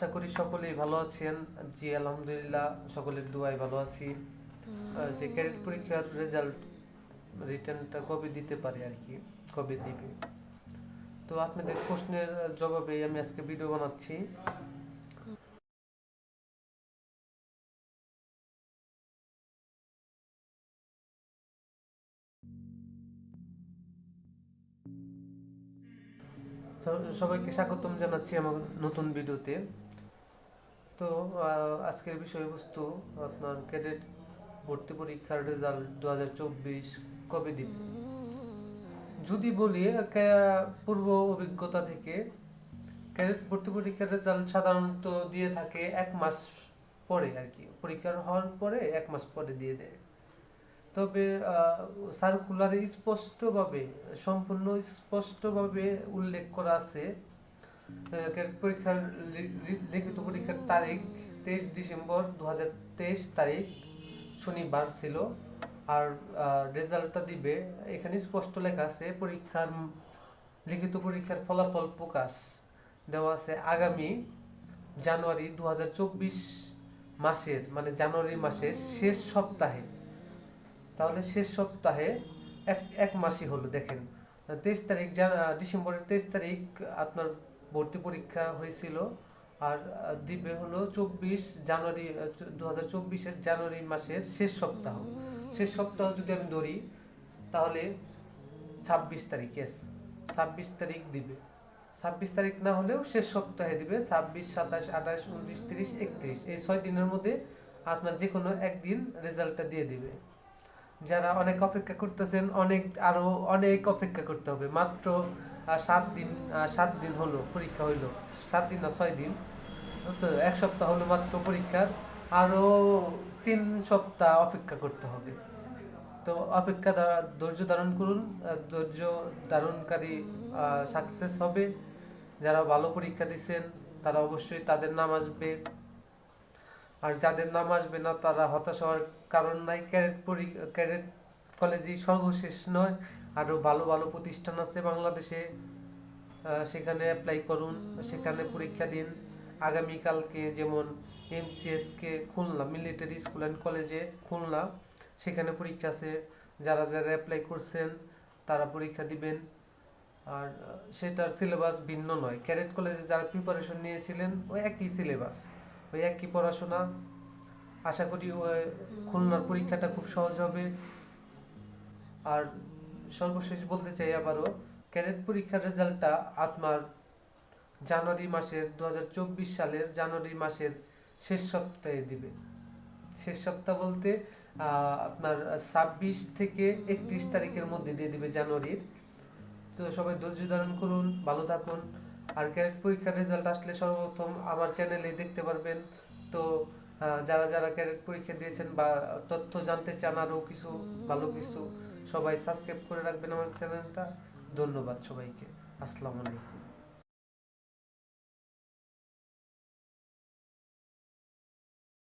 আশা করি সকলেই ভালো আছেন। জি আলহামদুলিল্লাহ সকলের দুয়ায় ভালো আছি। যে ক্যাডেট পরীক্ষার রেজাল্ট রিটার্নটা কবে দিতে পারে আর কি? কবে দিবে? তো আপনাদের প্রশ্নের জবাবে আমি আজকে ভিডিও বানাচ্ছি। সবাইকে স্বাগতম জানাচ্ছি আমার নতুন ভিডিওতে তো আজকের বিষয়বস্তু আপনার ক্যাডেট ভর্তি পরীক্ষার রেজাল্ট দু হাজার চব্বিশ কবে দিবে? যদি বলি পূর্ব অভিজ্ঞতা থেকে, ক্যাডেট ভর্তি পরীক্ষার রেজাল্ট সাধারণত দিয়ে থাকে এক মাস পরে আর কি। পরীক্ষার হওয়ার পরে এক মাস পরে দিয়ে দেয়। তবে সার্কুলারে স্পষ্টভাবে, সম্পূর্ণ স্পষ্টভাবে উল্লেখ করা আছে পরীক্ষার লিখিত পরীক্ষার তারিখ তেইশ ডিসেম্বর দু তারিখ, শনিবার ছিল। আর রেজাল্টটা দিবে, এখানে স্পষ্ট লেখা আছে, পরীক্ষার লিখিত পরীক্ষার ফলাফল প্রকাশ দেওয়া আছে আগামী জানুয়ারি দুই হাজার চব্বিশ মাসের মানে জানুয়ারি মাসের শেষ সপ্তাহে। তাহলে শেষ সপ্তাহে এক এক মাসই হলো, দেখেন। তেইশ তারিখ ডিসেম্বরের তেইশ তারিখ আপনার ভর্তি পরীক্ষা হয়েছিল। আর আহ, দিবে হলো চব্বিশ জানুয়ারি দু হাজার চব্বিশের জানুয়ারি মাসের শেষ সপ্তাহ। শেষ সপ্তাহ যদি আমি ধরি তাহলে ছাব্বিশ তারিখ এস ছাব্বিশ তারিখ দিবে। ছাব্বিশ তারিখ না হলেও শেষ সপ্তাহে দিবে ছাব্বিশ সাতাশ আঠাশ উনত্রিশ তিরিশ একত্রিশ। এই ছয় দিনের মধ্যে আপনার যে কোনো একদিন রেজাল্টটা দিয়ে দিবে। যারা অনেক অপেক্ষা করতেছেন অনেক আরও অনেক অপেক্ষা করতে হবে। মাত্র সাত দিন সাত দিন হলো পরীক্ষা হইল। সাত দিন না ছয় দিন। তো এক সপ্তাহ হলো মাত্র পরীক্ষার। আরও তিন সপ্তাহ অপেক্ষা করতে হবে। তো অপেক্ষা ধৈর্য ধারণ করুন। ধৈর্য ধারণকারী সাকসেস হবে। যারা ভালো পরীক্ষা দিচ্ছেন তারা অবশ্যই তাদের নাম আসবে। আর যাদের নাম আসবে না, তারা হতাশ হওয়ার কারণ নাই। ক্যারেট পরি ক্যাডেট কলেজই সর্বশেষ নয়। আরও ভালো ভালো প্রতিষ্ঠান আছে বাংলাদেশে। সেখানে অ্যাপ্লাই করুন, সেখানে পরীক্ষা দিন। আগামীকালকে যেমন MCS K Khulna military school and কলেজে খুলনা, সেখানে পরীক্ষা আছে। যারা যারা অ্যাপ্লাই করছেন, তারা পরীক্ষা দিবেন। আর সেটার সিলেবাস ভিন্ন নয়। ক্যাডেট কলেজে যারা প্রিপারেশন নিয়েছিলেন, ওই একই সিলেবাস ওই একই পড়াশোনা। আশা করি খুলনার পরীক্ষাটা খুব সহজ হবে। আর সর্বশেষ বলতে চাই আবারও, ক্যাডেট পরীক্ষার রেজাল্টটা আপনার জানুয়ারি মাসের দু হাজার চব্বিশ সালের জানুয়ারি মাসের শেষ সপ্তাহে দিবে। শেষ সপ্তাহ বলতে আপনার ছাব্বিশ থেকে একত্রিশ তারিখের মধ্যে দিয়ে দিবে জানুয়ারির। তো সবাই ধৈর্য ধারণ করুন, ভালো থাকুন। আর ক্যাডেট পরীক্ষার রেজাল্ট আসলে সর্বপ্রথম আমার চ্যানেলে দেখতে পারবেন। তো যারা যারা ক্যাডেট পরীক্ষা দিয়েছেন বা তথ্য জানতে চান আরও কিছু, ভালো কিছু, সবাই সাবস্ক্রাইব করে রাখবেন আমার চ্যানেলটা। ধন্যবাদ সবাইকে। আসসালামু আলাইকুম।